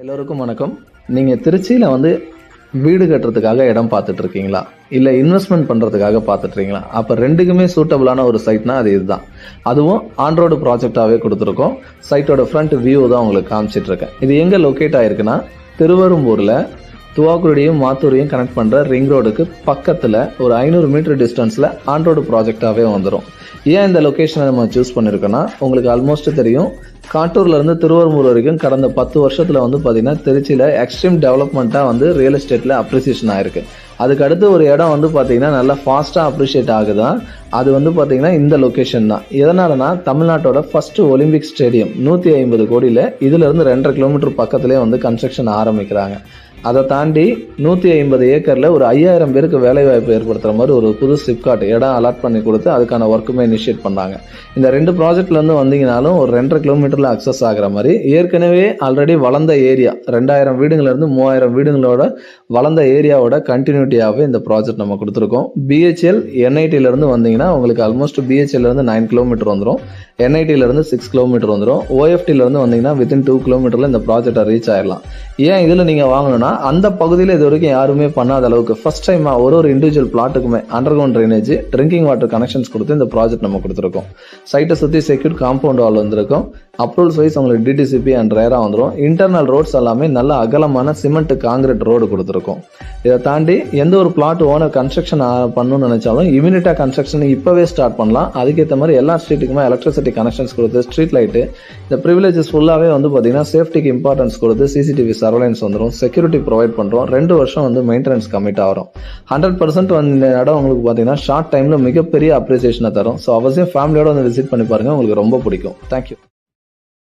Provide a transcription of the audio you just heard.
எல்லோருக்கும் வணக்கம். நீங்கள் திருச்சியில் வந்து வீடு கட்டுறதுக்காக இடம் பார்த்துட்டு இருக்கீங்களா இல்லை இன்வெஸ்ட்மெண்ட் பண்ணுறதுக்காக பார்த்துட்ருக்கீங்களா? அப்போ ரெண்டுக்குமே சூட்டபிளான ஒரு சைட்னா அது இதுதான். அதுவும் ஆன்ரோடு ப்ராஜெக்டாகவே கொடுத்துருக்கோம். சைட்டோட ஃப்ரண்ட் வியூ தான் உங்களுக்கு காமிச்சிட்ருக்கேன். இது எங்கே லொக்கேட் ஆயிருக்குன்னா திருவரும்பூரில் துவாக்குடியும் மாத்தூரையும் கனெக்ட் பண்ணுற ரிங் ரோடுக்கு பக்கத்தில் ஒரு ஐநூறு மீட்டர் டிஸ்டன்ஸில் ஆன்ரோடு ப்ராஜெக்டாகவே வந்துடும் ஏன் இந்த லொக்கேஷனை நம்ம சூஸ் பண்ணியிருக்கோன்னா உங்களுக்கு ஆல்மோஸ்ட் தெரியும். காட்டூர்லேருந்து இருந்து வரைக்கும் கடந்த பத்து வருஷத்தில் வந்து பார்த்திங்கன்னா திருச்சியில் எக்ஸ்ட்ரீம் டெவலப்மெண்ட்டாக வந்து ரியல் எஸ்டேட்டில் அப்ரிசியேஷன் ஆயிருக்கு. அதுக்கு அடுத்து ஒரு இடம் வந்து பார்த்திங்கன்னா நல்லா ஃபாஸ்ட்டாக அப்ரிஷியேட் ஆகுதான் அது வந்து பார்த்திங்கன்னா இந்த லொகேஷன் தான். எதனாலனா தமிழ்நாட்டோட ஃபஸ்ட்டு ஒலிம்பிக் ஸ்டேடியம் நூற்றி ஐம்பது கோடியில் இதிலிருந்து ரெண்டரை கிலோமீட்டர் பக்கத்துலேயே வந்து கன்ஸ்ட்ரக்ஷன் ஆரம்பிக்கிறாங்க. அதை தாண்டி நூற்றி ஐம்பது ஏக்கரில் ஒரு ஐயாயிரம் பேருக்கு வேலைவாய்ப்பு ஏற்படுத்துகிற மாதிரி ஒரு புது சிப்காட் இடம் அலாட் பண்ணி கொடுத்து அதுக்கான ஒர்க்குமே இனிஷியேட் பண்ணாங்க. இந்த ரெண்டு ப்ராஜெக்ட்லேருந்து வந்தீங்கனாலும் ஒரு ரெண்டரை கிலோமீட்டரில் அக்சஸ் ஆகிற மாதிரி ஏற்கனவே ஆல்ரெடி வளர்ந்த ஏரியா ரெண்டாயிரம் வீடுங்கள்லேருந்து மூவாயிரம் வீடுங்களோட வளர்ந்த ஏரியாவோட கண்டினியூட்டியாகவே இந்த ப்ராஜெக்ட் நம்ம கொடுத்துருக்கோம். பிஹெச்எல் என்ஐடியிலேருந்து வந்தீங்கன்னா உங்களுக்கு ஆல்மோஸ்ட் பிஹெச்எல்லேருந்து நைன் கிலோமீட்டர் வந்துடும் என்ஐடியிலேருந்து சிக்ஸ் கிலோமீட்டர் வந்துடும் ஓஎஃப்டியிலேருந்து வந்தீங்கன்னா வித்தின் டூ கிலோமீட்டரில் இந்த ப்ராஜெக்டை ரீச் ஆயிடலாம் ஏன் இதில் நீங்கள் வாங்கணும்னா அந்த பகுதியில் இது வரைக்கும் யாருமே பண்ணாத அளவுக்கு ஃபர்ஸ்ட் டைம் ஒரு ஒரு individual பிளாட்டுக்குமே underground drainage drinking water connections கொடுத்து இந்த ப்ராஜெக்ட் நம்ம கொடுத்துருக்கோம். சைட்டை சுற்றி செக்யூர் காம்பவுண்ட் வால் வந்திருக்கும். அப்ரூவல்ஸ் வைஸ் உங்களுக்கு டிடிசிபி அண்ட் ரேராக வந்துடும் இன்டர்னல் ரோட்ஸ் எல்லாமே நல்ல அகலமான சிமெண்ட் காங்கிரீட் ரோடு கொடுத்துருக்கும். இதை தாண்டி எந்த ஒரு பிளாட் ஓனர் கன்ஸ்ட்ரக்ஷன் பண்ணணும்னு நினைச்சாலும் இமினிட்டாக கன்ஸ்ட்ரக்ஷன் இப்போவே ஸ்டார்ட் பண்ணலாம். அதுக்கேற்ற மாதிரி எல்லா ஸ்ட்ரீட்டுக்குமே எலக்ட்ரிசிட்டி கனெக்ஷன்ஸ் கொடுத்து ஸ்ட்ரீட் லைட்டு இந்த ப்ரிவிலேஜஸ் ஃபுல்லாகவே வந்து பார்த்தீங்கன்னா சேஃப்டிக்கு இம்பார்ட்டன்ஸ் கொடுத்து சிசிடிவி சர்வலைன்ஸ் வந்துடும் செக்யூரிட்டி ப்ரொவைட் பண்ணுறோம் ரெண்டு வருஷம் வந்து மெயின்டெனன்ஸ் கமிட் ஆகிறோம் ஹண்ட்ரட் பர்சன்ட் வந்து இந்த இடம் உங்களுக்கு பார்த்தீங்கன்னா ஷார்ட் டைமில் மிகப்பெரிய அப்ரிசியேஷனை தரும். ஸோ அவசியம் ஃபேமிலியோட வந்து விசிட் பண்ணி பாருங்கள் உங்களுக்கு ரொம்ப பிடிக்கும். தேங்க்யூ